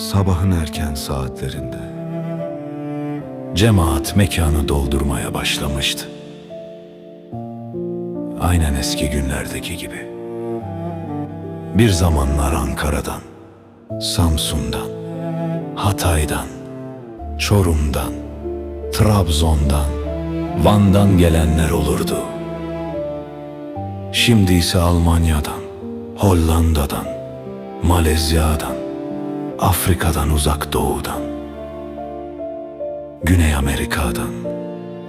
Sabahın erken saatlerinde cemaat mekanı doldurmaya başlamıştı. Aynen eski günlerdeki gibi. Bir zamanlar Ankara'dan, Samsun'dan, Hatay'dan, Çorum'dan, Trabzon'dan, Van'dan gelenler olurdu. Şimdi ise Almanya'dan, Hollanda'dan, Malezya'dan, Afrika'dan uzak doğudan, Güney Amerika'dan,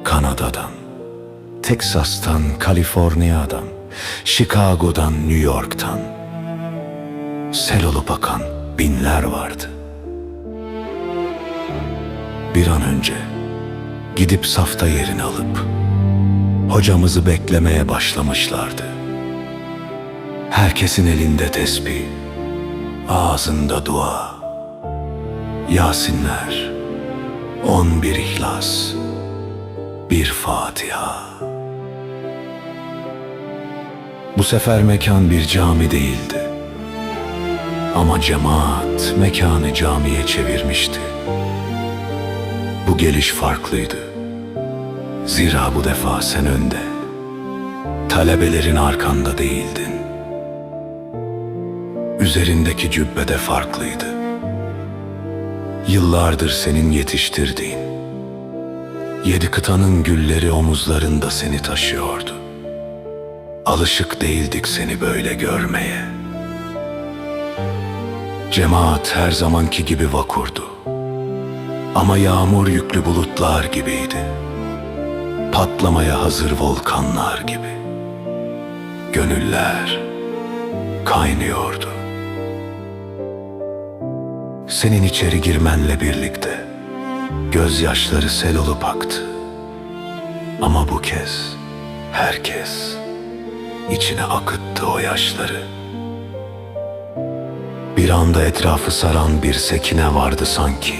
Kanada'dan, Teksas'tan, Kaliforniya'dan, Chicago'dan, New York'tan sel olup akan binler vardı. Bir an önce gidip safta yerini alıp hocamızı beklemeye başlamışlardı. Herkesin elinde tesbih, ağzında dua, Yasinler, on bir ihlas, bir Fatiha. Bu sefer mekan bir cami değildi. Ama cemaat mekanı camiye çevirmişti. Bu geliş farklıydı. Zira bu defa sen önde, talebelerin arkanda değildin. Üzerindeki cübbe de farklıydı. Yıllardır senin yetiştirdiğin, yedi kıtanın gülleri omuzlarında seni taşıyordu. Alışık değildik seni böyle görmeye. Cemaat her zamanki gibi vakurdu. Ama yağmur yüklü bulutlar gibiydi. Patlamaya hazır volkanlar gibi. Gönüller kaynıyordu. Senin içeri girmenle birlikte gözyaşları sel olup aktı. Ama bu kez herkes içine akıttı o yaşları. Bir anda etrafı saran bir sekine vardı sanki.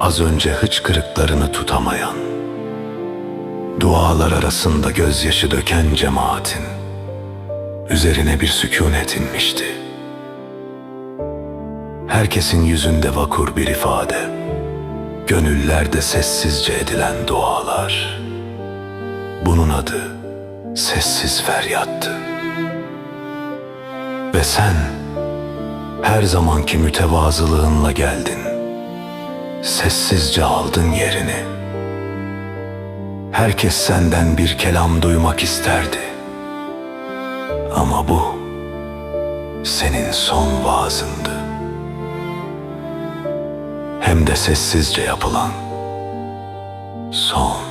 Az önce hıçkırıklarını tutamayan, dualar arasında gözyaşı döken cemaatin üzerine bir sükunet inmişti. Herkesin yüzünde vakur bir ifade, gönüllerde sessizce edilen dualar. Bunun adı sessiz feryattı. Ve sen her zamanki mütevazılığınla geldin. Sessizce aldın yerini. Herkes senden bir kelam duymak isterdi. Ama bu senin son vaazındı. Hem de sessizce yapılan son.